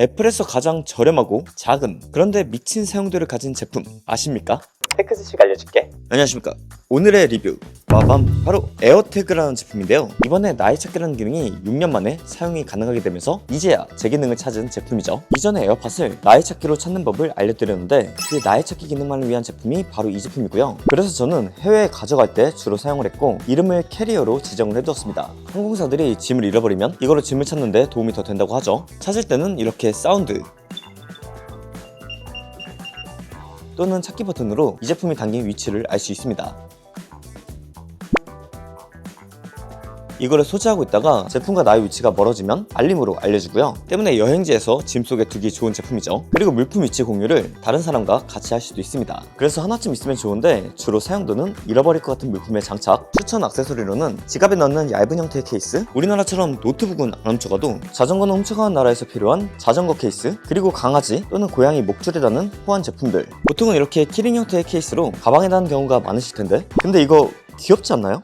애플에서 가장 저렴하고 작은 그런데 미친 사용도를 가진 제품 아십니까? 테크스식 알려줄게 안녕하십니까 오늘의 리뷰. 와밤 바로 에어태그라는 제품인데요. 이번에 나이 찾기라는 기능이 6년 만에 사용이 가능하게 되면서 이제야 제 기능을 찾은 제품이죠. 이전에 에어팟을 나이 찾기로 찾는 법을 알려드렸는데 그 나이 찾기 기능만을 위한 제품이 바로 이 제품이고요. 그래서 저는 해외에 가져갈 때 주로 사용을 했고 이름을 캐리어로 지정을 해두었습니다. 항공사들이 짐을 잃어버리면 이걸로 짐을 찾는데 도움이 더 된다고 하죠. 찾을 때는 이렇게 사운드 또는 찾기 버튼으로 이 제품이 담긴 위치를 알 수 있습니다. 이거를 소지하고 있다가 제품과 나의 위치가 멀어지면 알림으로 알려주고요. 때문에 여행지에서 짐 속에 두기 좋은 제품이죠. 그리고 물품 위치 공유를 다른 사람과 같이 할 수도 있습니다. 그래서 하나쯤 있으면 좋은데 주로 사용도는 잃어버릴 것 같은 물품의 장착, 추천 액세서리로는 지갑에 넣는 얇은 형태의 케이스, 우리나라처럼 노트북은 안 훔쳐가도 자전거는 훔쳐가는 나라에서 필요한 자전거 케이스, 그리고 강아지 또는 고양이 목줄에 다는 호환 제품들. 보통은 이렇게 키링 형태의 케이스로 가방에 다는 경우가 많으실 텐데 근데 이거 귀엽지 않나요?